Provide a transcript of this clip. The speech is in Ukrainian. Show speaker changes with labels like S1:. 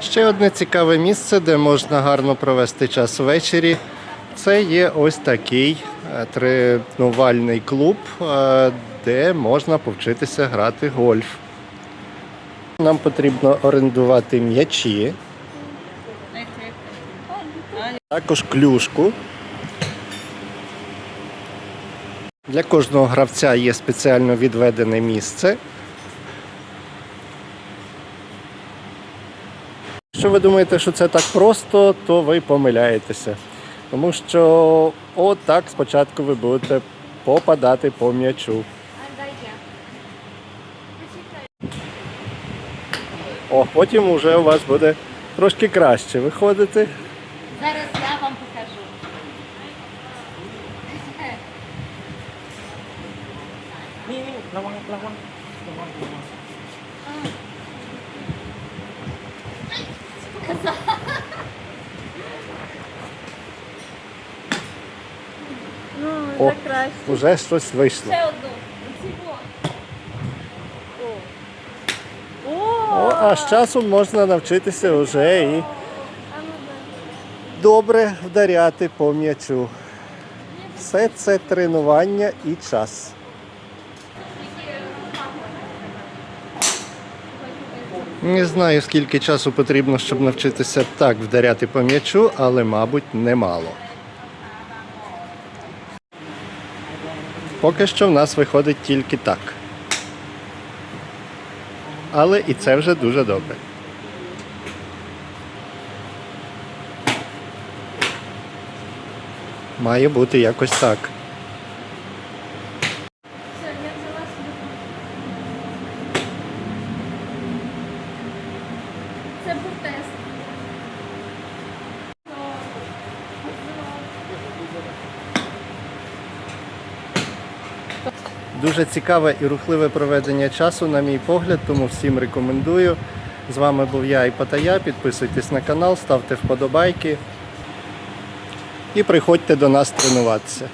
S1: Ще одне цікаве місце, де можна гарно провести час ввечері. Це є ось такий е, тренувальний клуб, е, де можна повчитися грати гольф. Нам потрібно орендувати м'ячі, також клюшку. Для кожного гравця є спеціально відведене місце. Якщо ви думаєте, що це так просто, то ви помиляєтеся. Тому що отак спочатку ви будете попадати по м'ячу. О, потім вже у вас буде трошки краще виходити.
S2: Зараз я вам покажу. Ну,
S1: О.
S2: вже краще.
S1: Вже щось вийшло.
S2: Ще одну. О,
S1: а з часом можна навчитися вже і
S2: ну
S1: добре вдаряти по м'ячу. Все це тренування і час. Не знаю, скільки часу потрібно, щоб навчитися так вдаряти по м'ячу, але, мабуть, немало. Поки що в нас виходить тільки так. Але і це вже дуже добре. Має бути якось так.
S2: Це був тест.
S1: Дуже цікаве і рухливе проведення часу, на мій погляд, тому всім рекомендую. З вами був я і Патая, Підписуйтесь на канал, ставте вподобайки і приходьте до нас тренуватися.